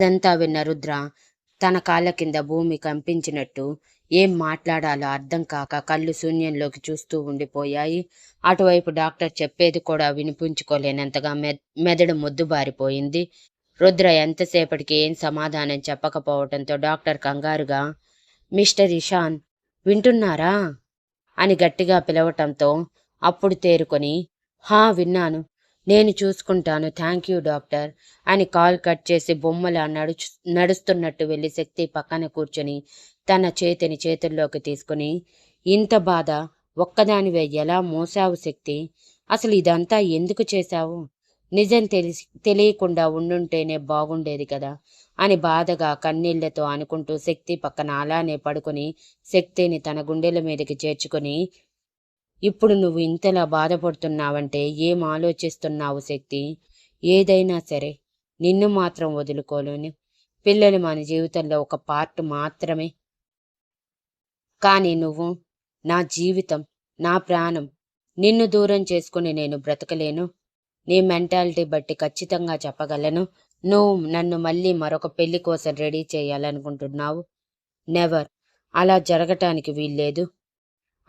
అదంతా విన్న రుద్ర తన కాళ్ళ కింద భూమి కంపించినట్టు ఏం మాట్లాడాలో అర్థం కాక కళ్ళు శూన్యంలోకి చూస్తూ ఉండిపోయాయి. అటువైపు డాక్టర్ చెప్పేది కూడా వినిపించుకోలేనంతగా మె మెదడు మొద్దుబారిపోయింది రుద్ర ఎంతసేపటికి ఏం సమాధానం చెప్పకపోవడంతో డాక్టర్ కంగారుగా మిస్టర్ ఇషాన్ వింటున్నారా? అని గట్టిగా పిలవటంతో అప్పుడు తేరుకొని హా విన్నాను. నేను చూసుకుంటాను. Thank you doctor. అని కాల్ కట్ చేసి బొమ్మలా నడుచు నడుస్తున్నట్టు వెళ్ళి శక్తి పక్కన కూర్చొని తన చేతిని చేతుల్లోకి తీసుకుని ఇంత బాధ ఒక్కదానివే ఎలా మోసావు శక్తి? అసలు ఇదంతా ఎందుకు చేశావు? నిజం తెలిసి తెలియకుండా ఉండుంటేనే బాగుండేది కదా అని బాధగా కన్నీళ్ళతో అనుకుంటూ శక్తి పక్కన అలానే పడుకొని శక్తిని తన గుండెల మీదకి చేర్చుకొని ఇప్పుడు నువ్వు ఇంతలా బాధపడుతున్నావంటే ఏం ఆలోచిస్తున్నావు శక్తి? ఏదైనా సరే నిన్ను మాత్రం వదులుకోలేను. పిల్లలు మన జీవితంలో ఒక పార్ట్ మాత్రమే. కానీ నువ్వు నా జీవితం నా ప్రాణం నిన్ను దూరం చేసుకుని నేను బ్రతకలేను. నీ మెంటాలిటీ బట్టి ఖచ్చితంగా చెప్పగలను. నువ్వు నన్ను మళ్ళీ మరొక పెళ్ళి కోసం రెడీ చేయాలనుకుంటున్నావు. నెవర్. అలా జరగటానికి వీల్లేదు.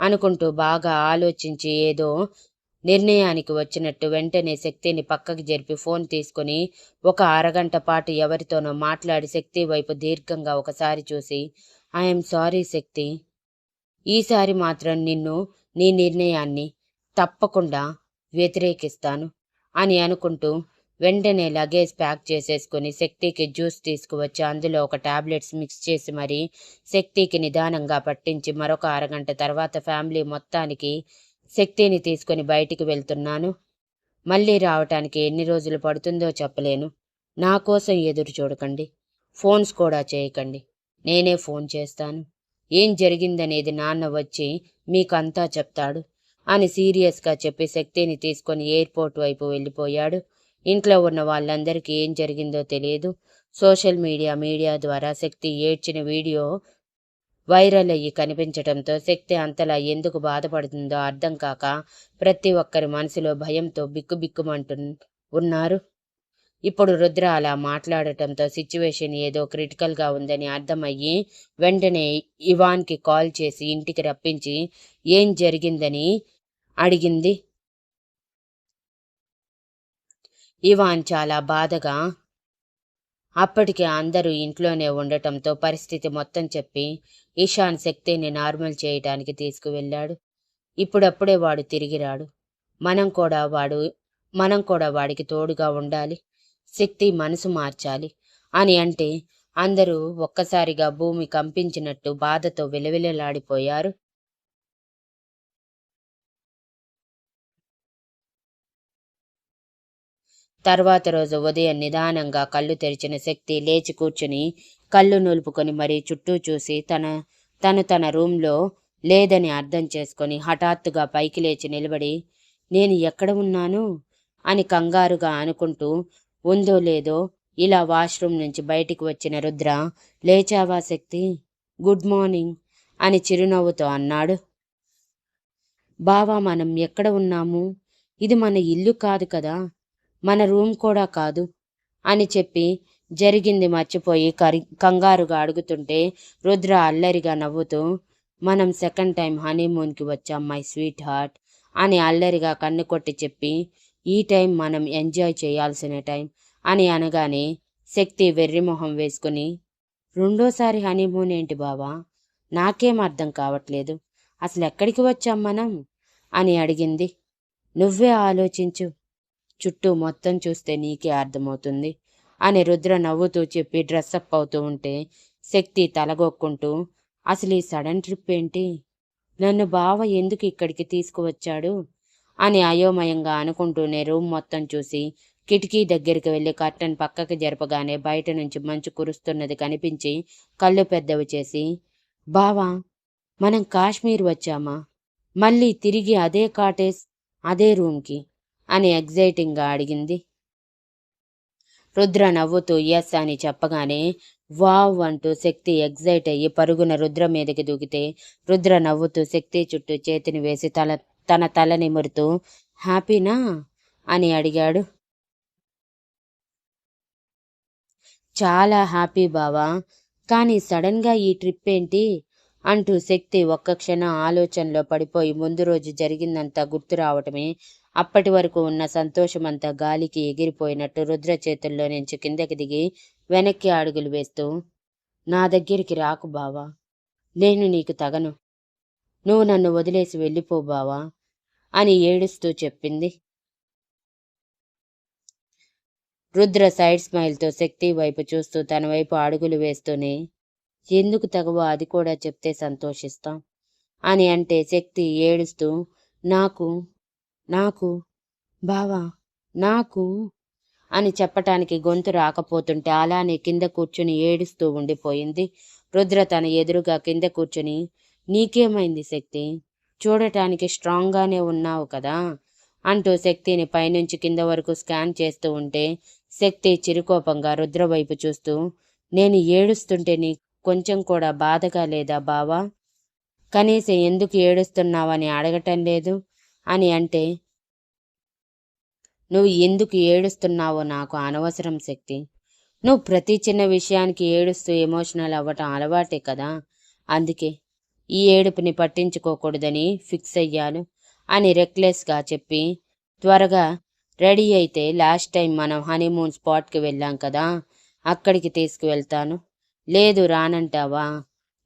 అనుకుంటూ బాగా ఆలోచించి ఏదో నిర్ణయానికి వచ్చినట్టు వెంటనే శక్తిని పక్కకి జరిపి ఫోన్ తీసుకుని ఒక అరగంట పాటు ఎవరితోనో మాట్లాడి శక్తి వైపు దీర్ఘంగా ఒకసారి చూసి ఐఎమ్ సారీ శక్తి. ఈసారి మాత్రం నిన్ను నీ నిర్ణయాన్ని తప్పకుండా వ్యతిరేకిస్తాను అని అనుకుంటూ వెంటనే లగేజ్ ప్యాక్ చేసేసుకుని శక్తికి జ్యూస్ తీసుకువచ్చి అందులో ఒక టాబ్లెట్స్ మిక్స్ చేసి మరి శక్తికి నిదానంగా పట్టించి మరొక అరగంట తర్వాత ఫ్యామిలీ మొత్తానికి శక్తిని తీసుకొని బయటికి వెళ్తున్నాను. మళ్ళీ రావటానికి ఎన్ని రోజులు పడుతుందో చెప్పలేను. నా కోసం ఎదురు చూడకండి. ఫోన్స్ కూడా చేయకండి. నేనే ఫోన్ చేస్తాను. ఏం జరిగిందనేది నాన్న వచ్చి మీకంతా చెప్తాడు అని సీరియస్గా చెప్పి శక్తిని తీసుకొని ఎయిర్పోర్ట్ వైపు వెళ్ళిపోయాడు. ఇంట్లో ఉన్న వాళ్ళందరికీ ఏం జరిగిందో తెలియదు. సోషల్ మీడియా మీడియా ద్వారా శక్తి ఏడ్చిన వీడియో వైరల్ అయ్యి కనిపించడంతో శక్తి అంతలా ఎందుకు బాధపడుతుందో అర్థం కాక ప్రతి ఒక్కరి మనసులో భయంతో బిక్కుబిక్కుమంటు ఉన్నారు. ఇప్పుడు రుద్ర అలా మాట్లాడటంతో సిచ్యువేషన్ ఏదో క్రిటికల్గా ఉందని అర్థమయ్యి వెంటనే ఇవాన్కి కాల్ చేసి ఇంటికి రప్పించి ఏం జరిగిందని? అడిగింది. ఇవాన్ చాలా బాధగా అప్పటికే అందరూ ఇంట్లోనే ఉండటంతో పరిస్థితి మొత్తం చెప్పి ఇషాన్ శక్తిని నార్మల్ చేయటానికి తీసుకువెళ్ళాడు. ఇప్పుడప్పుడే వాడు తిరిగి రాడు మనం కూడా వాడు మనం కూడా వాడికి తోడుగా ఉండాలి. శక్తి మనసు మార్చాలి అని అంటే అందరూ ఒక్కసారిగా భూమి కంపించినట్టు బాధతో విలవిలలాడిపోయారు. తర్వాత రోజు ఉదయం నిదానంగా కళ్ళు తెరిచిన శక్తి లేచి కూర్చుని కళ్ళు నులుపుకొని మరీ చుట్టూ చూసి తన తను తన రూంలో లేదని అర్థం చేసుకొని హఠాత్తుగా పైకి లేచి నిలబడి నేను ఎక్కడ ఉన్నాను? అని కంగారుగా అనుకుంటూ ఉందో లేదో ఇలా వాష్రూమ్ నుంచి బయటికి వచ్చిన రుద్ర లేచావా శక్తి? గుడ్ మార్నింగ్ అని చిరునవ్వుతో అన్నాడు. బావా మనం ఎక్కడ ఉన్నాము? ఇది మన ఇల్లు కాదు కదా? మన రూమ్ కూడా కాదు అని చెప్పి జరిగింది మర్చిపోయి కరి కంగారుగా అడుగుతుంటే రుద్ర అల్లరిగా నవ్వుతూ మనం సెకండ్ టైం హనీమూన్కి వచ్చాం మై స్వీట్ హార్ట్ అని అల్లరిగా కన్ను కొట్టి చెప్పి ఈ టైం మనం ఎంజాయ్ చేయాల్సిన టైం అని అనగానే శక్తి వెర్రిమొహం వేసుకుని రెండోసారి హనీమూన్ ఏంటి బావా? నాకేం అర్థం కావట్లేదు. అసలు ఎక్కడికి వచ్చాం మనం? అని అడిగింది. నువ్వే ఆలోచించు. చుట్టూ మొత్తం చూస్తే నీకే అర్థమవుతుంది. అని రుద్ర నవ్వుతూ చెప్పి డ్రెస్అప్ అవుతూ ఉంటే శక్తి తలగొక్కుంటూ అసలు ఈ సడన్ ట్రిప్ ఏంటి? నన్ను బావ ఎందుకు ఇక్కడికి తీసుకువచ్చాడు? అని అయోమయంగా అనుకుంటూనే రూమ్ మొత్తం చూసి కిటికీ దగ్గరికి వెళ్ళి కర్టన్ పక్కకి జరపగానే బయట నుంచి మంచు కురుస్తున్నది కనిపించి కళ్ళు పెద్దవి చేసి బావా మనం కాశ్మీర్ వచ్చామా? మళ్ళీ తిరిగి అదే కాటేజ్ అదే రూమ్కి. అని ఎగ్జైటింగ్గా అడిగింది. రుద్ర నవ్వుతూ ఎస్ అని చెప్పగానే వావ్ అంటూ శక్తి ఎగ్జైట్ అయ్యి పరుగున రుద్ర మీదకి దూకితే రుద్ర నవ్వుతూ శక్తి చుట్టూ చేతిని వేసి తల తన తల నిమురుతూ హ్యాపీనా? అని అడిగాడు. చాలా హ్యాపీ బావా కానీ సడన్గా ఈ ట్రిప్ ఏంటి అంటూ శక్తి ఒక్క క్షణం ఆలోచనలో పడిపోయి ముందు రోజు జరిగిందంతా గుర్తు రావటమే అప్పటి వరకు ఉన్న సంతోషమంతా గాలికి ఎగిరిపోయినట్టు రుద్ర చేతుల్లో నుంచి కిందకి దిగి వెనక్కి అడుగులు వేస్తూ నా దగ్గరికి రాకు బావా. నేను నీకు తగను. నువ్వు నన్ను వదిలేసి వెళ్ళిపో బావా అని ఏడుస్తూ చెప్పింది. రుద్ర సైడ్ స్మైల్తో శక్తి వైపు చూస్తూ తన వైపు అడుగులు వేస్తూనే ఎందుకు తగవో? అది కూడా చెప్తే సంతోషిస్తాం అని అంటే శక్తి ఏడుస్తూ నాకు నాకు బావా నాకు అని చెప్పటానికి గొంతు రాకపోతుంటే అలానే కింద కూర్చుని ఏడుస్తూ ఉండిపోయింది. రుద్ర తన ఎదురుగా కింద కూర్చుని నీకేమైంది శక్తి? చూడటానికి స్ట్రాంగ్గానే ఉన్నావు కదా? అంటూ శక్తిని పైనుంచి కింద వరకు స్కాన్ చేస్తూ ఉంటే శక్తి చిరుకోపంగా రుద్ర వైపు చూస్తూ నేను ఏడుస్తుంటే నీ కొంచెం కూడా బాధగా లేదా బావా? కనీసం ఎందుకు ఏడుస్తున్నావని అడగటం లేదు. అని అంటే నువ్వు ఎందుకు ఏడుస్తున్నావో నాకు అనవసరం శక్తి. నువ్వు ప్రతి చిన్న విషయానికి ఏడుస్తూ ఎమోషనల్ అవ్వటం అలవాటే కదా. అందుకే ఈ ఏడుపుని పట్టించుకోకూడదని ఫిక్స్ అయ్యాను అని రెక్లెస్గా చెప్పి త్వరగా రెడీ అయితే లాస్ట్ టైం మనం హనీమూన్ స్పాట్కి వెళ్ళాం కదా అక్కడికి తీసుకువెళ్తాను. లేదు రానంటావా?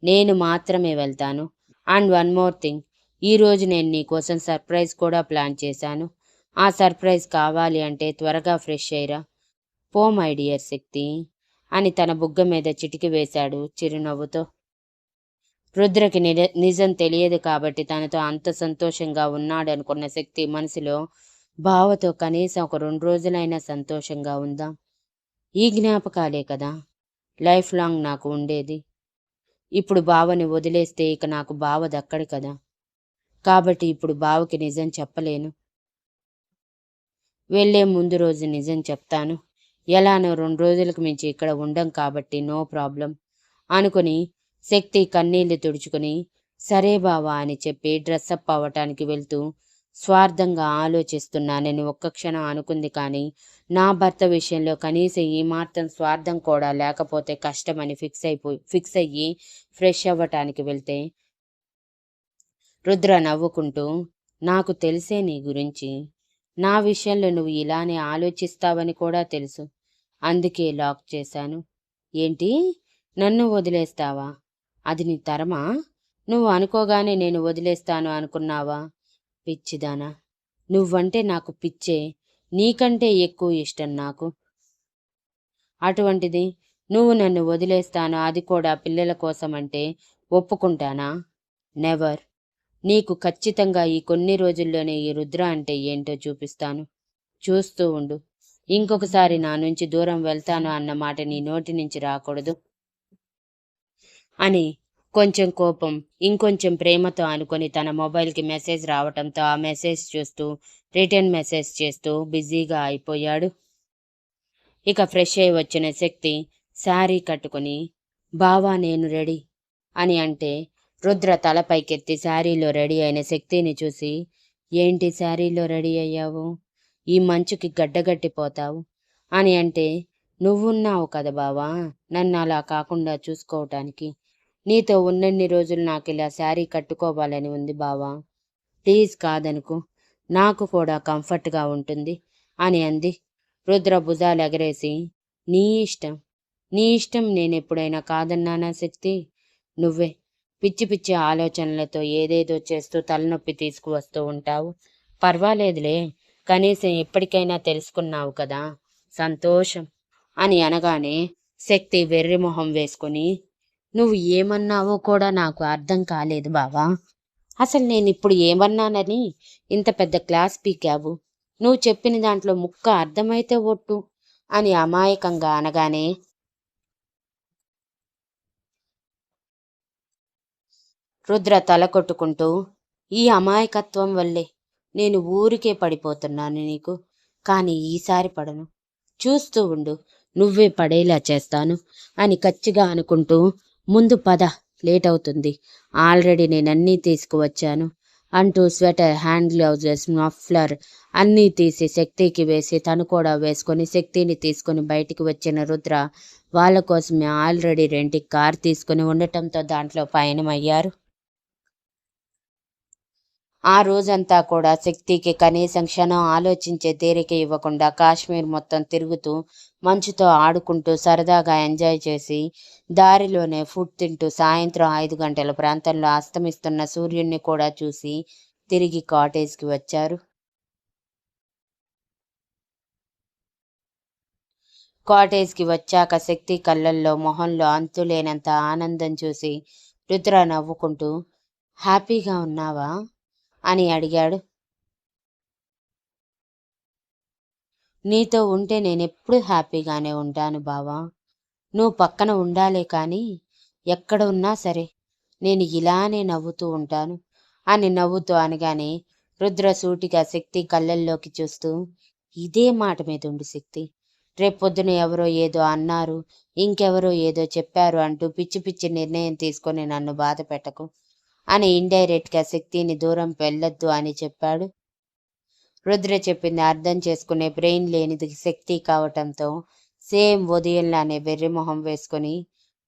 నేను మాత్రమే వెళ్తాను. And one more thing. ఈరోజు నేను నీకోసం సర్ప్రైజ్ కూడా ప్లాన్ చేశాను. ఆ సర్ప్రైజ్ కావాలి అంటే త్వరగా ఫ్రెష్ అయ్యరా. పో మై డియర్ శక్తి అని తన బుగ్గ మీద చిటికి వేశాడు చిరునవ్వుతో. రుద్రకి నిజ- నిజం తెలియదు కాబట్టి తనతో అంత సంతోషంగా ఉన్నాడనుకున్న శక్తి మనసులో బావతో కనీసం ఒక రెండు రోజులైనా సంతోషంగా ఉందాం? ఈ జ్ఞాపకాలే కదా. లైఫ్ లాంగ్ నాకు ఉండేది. ఇప్పుడు బావని వదిలేస్తే ఇక నాకు బావ దక్కడు కదా. కాబట్టి ఇప్పుడు బావకి నిజం చెప్పలేను. వెళ్ళే ముందు రోజు నిజం చెప్తాను. ఎలానో రెండు రోజులకు మించి ఇక్కడ ఉండం కాబట్టి నో ప్రాబ్లం అనుకుని శక్తి కన్నీళ్ళు తుడుచుకుని సరే బావా అని చెప్పి డ్రెస్అప్ అవ్వటానికి వెళ్తూ స్వార్థంగా ఆలోచిస్తున్నానని ఒక్క క్షణం అనుకుంది కానీ నా భర్త విషయంలో కనీసం ఈ మాత్రం స్వార్థం కూడా లేకపోతే కష్టమని ఫిక్స్ అయిపోయి ఫిక్స్ అయ్యి ఫ్రెష్ అవ్వటానికి వెళ్తే రుద్ర నవ్వుకుంటూ నాకు తెలిసే నీ గురించి. నా విషయంలో నువ్వు ఇలానే ఆలోచిస్తావని కూడా తెలుసు. అందుకే లాక్ చేశాను. ఏంటి? నన్ను వదిలేస్తావా? అది నీ తరమా? నువ్వు అనుకోగానే నేను వదిలేస్తాను అనుకున్నావా? పిచ్చిదానా. నువ్వంటే నాకు పిచ్చే నీకంటే ఎక్కువ ఇష్టం నాకు. అటువంటిది నువ్వు నన్ను వదిలేస్తాను అది కూడా పిల్లల కోసం ఒప్పుకుంటానా? నెవర్. నీకు ఖచ్చితంగా ఈ కొన్ని రోజుల్లోనే ఈ రుద్ర అంటే ఏంటో చూపిస్తాను. చూస్తూ ఉండు. ఇంకొకసారి నా నుంచి దూరం వెళ్తాను అన్న మాట నీ నోటి నుంచి రాకూడదు. అని కొంచెం కోపం ఇంకొంచెం ప్రేమతో అనుకొని తన మొబైల్కి మెసేజ్ రావటంతో ఆ మెసేజ్ చూస్తూ రిటర్న్ మెసేజ్ చేస్తూ బిజీగా అయిపోయాడు. ఇక ఫ్రెష్ అయి వచ్చిన శక్తి శారీ కట్టుకుని బావా నేను రెడీ అని అంటే రుద్ర తల పైకెత్తి శారీలో రెడీ అయిన శక్తిని చూసి ఏంటి శారీలో రెడీ అయ్యావు? ఈ మంచుకి గడ్డగట్టిపోతావు? అని అంటే నువ్వున్నావు కదా బావా నన్ను అలా కాకుండా చూసుకోవటానికి. నీతో ఉన్నన్ని రోజులు నాకు ఇలా శారీ కట్టుకోవాలని ఉంది బావా. ప్లీజ్ కాదనుకు నాకు కూడా కంఫర్ట్గా ఉంటుంది అని అంది. రుద్ర భుజాలు ఎగరేసి నీ ఇష్టం నీ ఇష్టం నేను ఎప్పుడైనా కాదన్నానా శక్తి? నువ్వే పిచ్చి పిచ్చి ఆలోచనలతో ఏదేదో చేస్తూ తలనొప్పి తీసుకువస్తూ ఉంటావు. పర్వాలేదులే కనీసం ఎప్పటికైనా తెలుసుకున్నావు కదా సంతోషం అని అనగానే శక్తి వెర్రి మొహం వేసుకుని నువ్వు ఏమన్నావో కూడా నాకు అర్థం కాలేదు బావా. అసలు నేను ఇప్పుడు ఏమన్నానని ఇంత పెద్ద క్లాస్ పీకావు. నువ్వు చెప్పిన దాంట్లో ముక్క అర్థమైతే ఒట్టు అని అమాయకంగా అనగానే రుద్ర తల కొట్టుకుంటూ ఈ అమాయకత్వం వల్లే నేను ఊరికే పడిపోతున్నాను నీకు కానీ ఈసారి పడను. చూస్తూ ఉండు నువ్వే పడేలా చేస్తాను అని కచ్చిగా అనుకుంటూ ముందు పద లేట్ అవుతుంది ఆల్రెడీ నేను తీసుకువచ్చాను అంటూ స్వెటర్ హ్యాండ్ గ్లౌజెస్ మఫ్లర్ అన్నీ తీసి శక్తికి వేసి తను కూడా వేసుకొని శక్తిని తీసుకొని బయటికి వచ్చిన రుద్ర వాళ్ళ కోసమే ఆల్రెడీ రెంట్కి కార్ తీసుకుని ఉండటంతో దాంట్లో పయనమయ్యారు. ఆ రోజంతా కూడా శక్తికి కనీసం క్షణం ఆలోచించే తీరిక ఇవ్వకుండా కాశ్మీర్ మొత్తం తిరుగుతూ మంచుతో ఆడుకుంటూ సరదాగా ఎంజాయ్ చేసి దారిలోనే ఫుడ్ తింటూ సాయంత్రం ఐదు గంటల ప్రాంతంలో అస్తమిస్తున్న సూర్యుడిని కూడా చూసి తిరిగి కాటేజ్కి వచ్చారు. కాటేజ్కి వచ్చాక శక్తి కళ్ళల్లో మొహంలో అంతులేనంత ఆనందం చూసి రుద్ర నవ్వుకుంటూ హ్యాపీగా ఉన్నావా? అని అడిగాడు. నీతో ఉంటే నేనెప్పుడు హ్యాపీగానే ఉంటాను బావా. నువ్వు పక్కన ఉండాలే కానీ ఎక్కడ ఉన్నా సరే నేను ఇలానే నవ్వుతూ ఉంటాను. అని నవ్వుతూ అనగానే రుద్ర సూటిగా శక్తి కళ్ళల్లోకి చూస్తూ ఇదే మాట మీద ఉండు శక్తి. రేపొద్దున ఎవరో ఏదో అన్నారు ఇంకెవరో ఏదో చెప్పారు అంటూ పిచ్చి పిచ్చి నిర్ణయం తీసుకొని నన్ను బాధ పెట్టకు. అని ఇండైరెక్ట్గా శక్తిని దూరం వెళ్ళొద్దు అని చెప్పాడు. రుద్ర చెప్పింది అర్థం చేసుకునే బ్రెయిన్ లేనిది శక్తి కావటంతో సేమ్ ఉదయంలానే వెర్రి మొహం వేసుకొని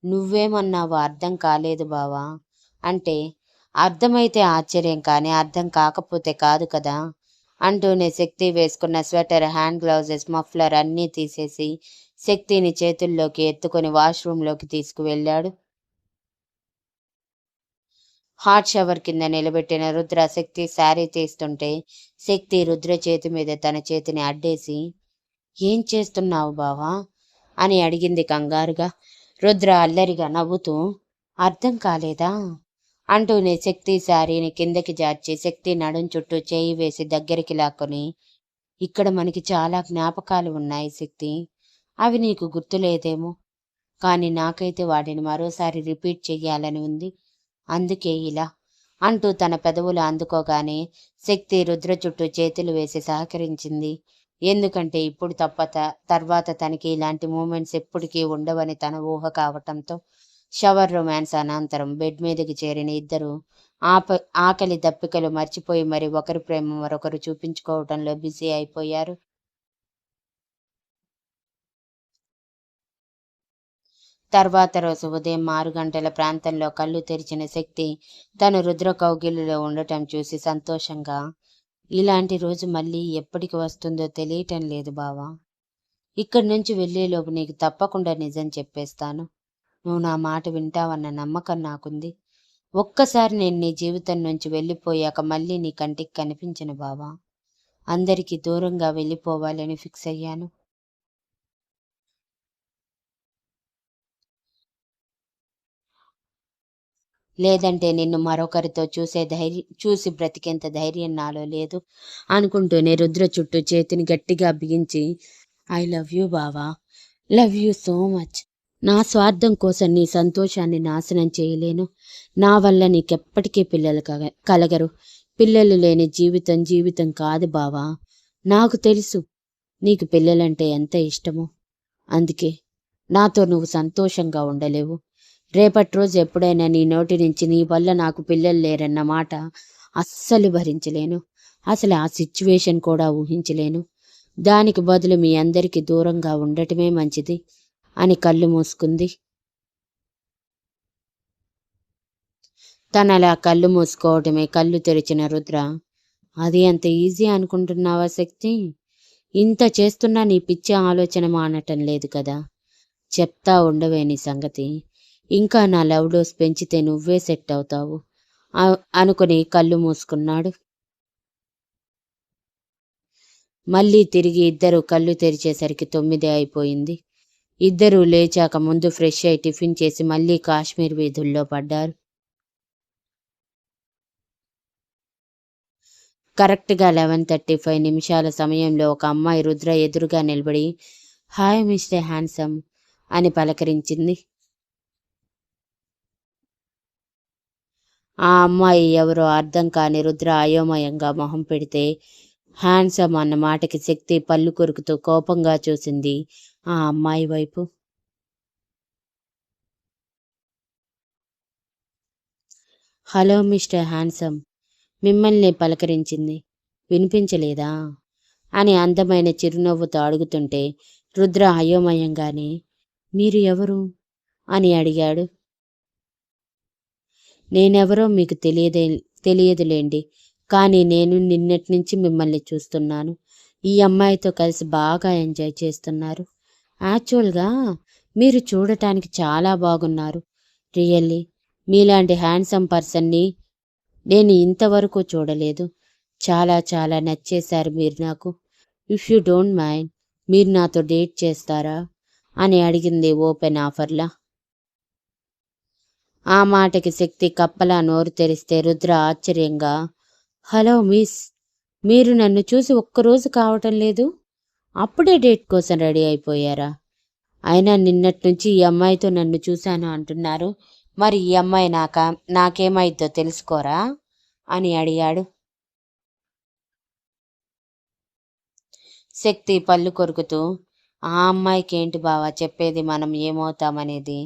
నువ్వేమన్నావో అర్థం కాలేదు బావా అంటే అర్థమైతే ఆశ్చర్యం కానీ అర్థం కాకపోతే కాదు కదా అంటూనే శక్తి వేసుకున్న స్వెటర్ హ్యాండ్ గ్లౌజెస్ మఫ్లర్ అన్నీ తీసేసి శక్తిని చేతుల్లోకి ఎత్తుకొని వాష్రూంలోకి తీసుకువెళ్ళాడు. హాట్ షవర్ కింద నిలబెట్టిన రుద్ర శక్తి శారీ తీస్తుంటే శక్తి రుద్ర చేతి మీద తన చేతిని అడ్డేసి ఏం చేస్తున్నావు బావా? అని అడిగింది కంగారుగా. రుద్ర అల్లరిగా నవ్వుతూ అర్థం కాలేదా? అంటూనే శక్తి శారీని కిందకి జార్చి శక్తి నడుం చుట్టూ చేయి వేసి దగ్గరికి లాక్కొని ఇక్కడ మనకి చాలా జ్ఞాపకాలు ఉన్నాయి శక్తి. అవి నీకు గుర్తులేదేమో. కానీ నాకైతే వాటిని మరోసారి రిపీట్ చెయ్యాలని ఉంది. అందుకే ఇలా అంటూ తన పెదవులు అందుకోగానే శక్తి రుద్ర చుట్టూ చేతులు వేసి సహకరించింది. ఎందుకంటే ఇప్పుడు తప్ప తర్వాత తనకి ఇలాంటి మూమెంట్స్ ఎప్పటికీ ఉండవని తన ఊహ కావటంతో షవర్ రొమాన్స్ అనంతరం బెడ్ మీదకి చేరిన ఇద్దరు ఆప ఆకలి దప్పికలు మర్చిపోయి మరి ఒకరి ప్రేమ మరొకరు చూపించుకోవటంలో బిజీ అయిపోయారు. తర్వాత రోజు ఉదయం ఆరు గంటల ప్రాంతంలో కళ్ళు తెరిచిన శక్తి తను రుద్ర కౌగిలిలో ఉండటం చూసి సంతోషంగా ఇలాంటి రోజు మళ్ళీ ఎప్పటికి వస్తుందో తెలియటం లేదు బావా. ఇక్కడి నుంచి వెళ్ళేలోపు నీకు తప్పకుండా నిజం చెప్పేస్తాను. నువ్వు నా మాట వింటావన్న నమ్మకం నాకుంది. ఒక్కసారి నేను నీ జీవితం నుంచి వెళ్ళిపోయాక మళ్ళీ నీ కంటికి కనిపించను బావా. అందరికీ దూరంగా వెళ్ళిపోవాలని ఫిక్స్ అయ్యాను. లేదంటే నిన్ను మరొకరితో చూసే ధైర్యం చూసి బ్రతికేంత ధైర్యం నాలో లేదు అనుకుంటూనే రుద్ర చుట్టూ చేతిని గట్టిగా బిగించి ఐ లవ్ యూ బావా లవ్ యూ సో మచ్. నా స్వార్థం కోసం నీ సంతోషాన్ని నాశనం చేయలేను. నా వల్ల నీకెప్పటికీ పిల్లలు కలగరు. పిల్లలు లేని జీవితం జీవితం కాదు బావా. నాకు తెలుసు నీకు పిల్లలంటే ఎంత ఇష్టమో. అందుకే నాతో నువ్వు సంతోషంగా ఉండలేవు. రేపటి రోజు ఎప్పుడైనా నీ నోటి నుంచి నీ వల్ల నాకు పిల్లలు లేరన్న మాట అస్సలు భరించలేను. అసలు ఆ సిచ్యువేషన్ కూడా ఊహించలేను. దానికి బదులు మీ అందరికీ దూరంగా ఉండటమే మంచిది అని కళ్ళు మూసుకుంది. తనలా కళ్ళు మూసుకోవటమే కళ్ళు తెరిచిన రుద్ర. అది అంత ఈజీ అనుకుంటున్నావా శక్తి? ఇంత చేస్తున్నా నీ పిచ్చి ఆలోచన మానటం లేదు కదా. చెప్తా ఉండవే నీ సంగతి. ఇంకా నా లవ్ డోస్ పెంచితే నువ్వే సెట్ అవుతావు. అనుకుని కళ్ళు మూసుకున్నాడు. మళ్ళీ తిరిగి ఇద్దరు కళ్ళు తెరిచేసరికి తొమ్మిది అయిపోయింది. ఇద్దరూ లేచాక ముందు ఫ్రెష్ అయి టిఫిన్ చేసి మళ్ళీ కాశ్మీర్ వీధుల్లో పడ్డారు. కరెక్ట్గా లెవెన్ థర్టీ ఫైవ్ నిమిషాల సమయంలో ఒక అమ్మాయి రుద్ర ఎదురుగా నిలబడి హాయ్ మిస్టర్ హ్యాండ్సమ్ అని పలకరించింది. ఆ అమ్మాయి ఎవరో అర్థం కాని రుద్ర అయోమయంగా మొహం పెడితే హ్యాండ్సమ్ అన్న మాటకి శక్తి పళ్ళు కొరుకుతూ కోపంగా చూసింది ఆ అమ్మాయి వైపు. హలో మిస్టర్ హ్యాండ్సమ్ మిమ్మల్ని పలకరించింది. వినిపించలేదా? అని అందమైన చిరునవ్వుతో అడుగుతుంటే రుద్ర అయోమయంగానే మీరు ఎవరు? అని అడిగాడు. నేనెవరో మీకు తెలియదే తెలియదులేండి. కానీ నేను నిన్నటి నుంచి మిమ్మల్ని చూస్తున్నాను. ఈ అమ్మాయితో కలిసి బాగా ఎంజాయ్ చేస్తున్నారు. యాక్చువల్గా మీరు చూడటానికి చాలా బాగున్నారు. రియల్లీ మీలాంటి హ్యాండ్సమ్ పర్సన్ని నేను ఇంతవరకు చూడలేదు. చాలా చాలా నచ్చేశారు మీరు నాకు. ఇఫ్ యూ డోంట్ మైండ్ మీరు నాతో డేట్ చేస్తారా? అని అడిగింది ఓపెన్ ఆఫర్లా. ఆ మాటకి శక్తి కప్పలా నోరు తెరిస్తే రుద్ర ఆశ్చర్యంగా హలో మిస్ మీరు నన్ను చూసి ఒక్కరోజు కావటం లేదు? అప్పుడే డేట్ కోసం రెడీ అయిపోయారా? అయినా నిన్నటి నుంచి ఈ అమ్మాయితో నన్ను చూశాను అంటున్నారు. మరి ఈ అమ్మాయి నాక నాకేమైద్దో తెలుసుకోరా? అని అడిగాడు. శక్తి పళ్ళు కొరుకుతూ ఆ అమ్మాయికి ఏంటి బావా చెప్పేది మనం ఏమవుతామనేది?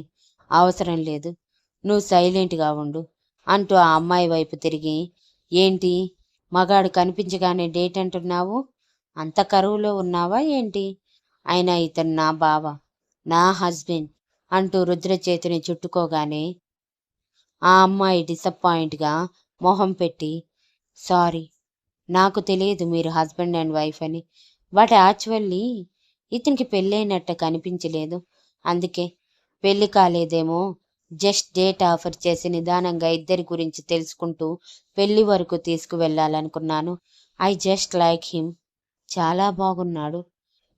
అవసరం లేదు. నువ్వు సైలెంట్గా ఉండు అంటూ ఆ అమ్మాయి వైపు తిరిగి. ఏంటి? మగాడు కనిపించగానే డేట్ అంటున్నావు? అంత కరువులో ఉన్నావా ఏంటి? అయినా ఇతను నా బావ నా హస్బెండ్ అంటూ రుద్ర చేతిని చుట్టుకోగానే ఆ అమ్మాయి డిసప్పాయింట్గా మొహం పెట్టి సారీ నాకు తెలియదు మీరు హస్బెండ్ అండ్ వైఫ్ అని. బట్ యాక్చువల్లీ ఇతనికి పెళ్ళైనట్టు కనిపించలేదు. అందుకే పెళ్ళి కాలేదేమో జస్ట్ డేట్ ఆఫర్ చేసి నిదానంగా ఇద్దరి గురించి తెలుసుకుంటూ పెళ్ళి వరకు తీసుకువెళ్ళాలనుకున్నాను. I just like him. చాలా బాగున్నాడు.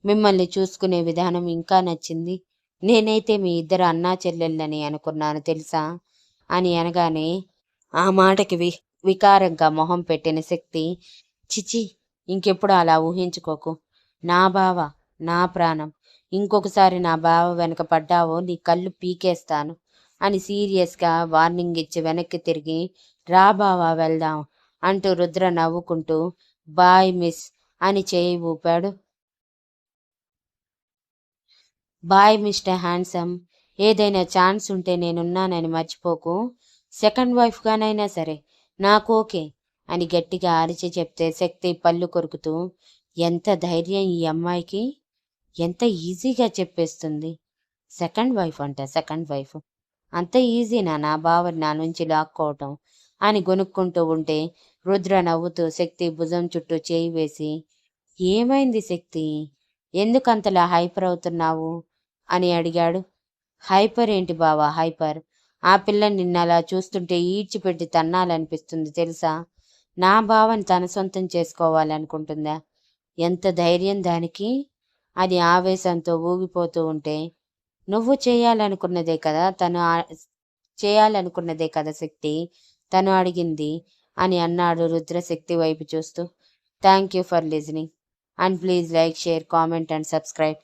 మిమ్మల్ని చూసుకునే విధానం ఇంకా నచ్చింది. నేనైతే మీ ఇద్దరు అన్నా చెల్లెళ్ళని అనుకున్నాను తెలుసా? అని అనగానే ఆ మాటకి వి వికారంగా మొహం పెట్టిన శక్తి చిచి ఇంకెప్పుడు అలా ఊహించుకోకు. నా బావ నా ప్రాణం. ఇంకొకసారి నా బావ వెనక పడ్డావో నీ కళ్ళు పీకేస్తాను. అని సీరియస్గా వార్నింగ్ ఇచ్చి వెనక్కి తిరిగి రా బావా వెళ్దాం అంటూ రుద్ర నవ్వుకుంటూ బాయ్ మిస్ అని చేయి ఊపాడు. బాయ్ మిస్టర్ హ్యాండ్సమ్ ఏదైనా ఛాన్స్ ఉంటే నేనున్నానని మర్చిపోకు. సెకండ్ వైఫ్గానైనా సరే నాకు ఓకే అని గట్టిగా అరిచి చెప్తే శక్తి పళ్ళు కొరుకుతూ ఎంత ధైర్యం ఈ అమ్మాయికి? ఎంత ఈజీగా చెప్పేస్తుంది. సెకండ్ వైఫ్ అంట సెకండ్ వైఫ్. అంత ఈజీనా నా బావని నా నుంచి లాక్కోవటం అని గొనుక్కుంటూ ఉంటే రుద్ర నవ్వుతూ శక్తి భుజం చుట్టూ చేయి వేసి ఏమైంది శక్తి? ఎందుకంతలా హైపర్ అవుతున్నావు? అని అడిగాడు. హైపర్ ఏంటి బావా హైపర్? ఆ పిల్ల నిన్న అలా చూస్తుంటే ఈడ్చిపెట్టి తన్నాలనిపిస్తుంది తెలుసా? నా బావని తన సొంతం చేసుకోవాలనుకుంటుందా? ఎంత ధైర్యం దానికి? అది ఆవేశంతో ఊగిపోతూ ఉంటే నువ్వు చేయాలనుకున్నదే కదా తను చేయాలనుకున్నదే కదా శక్తి తను అడిగింది అని అన్నాడు రుద్ర శక్తి వైపు చూస్తూ. Thank you for listening. And please like share comment and subscribe.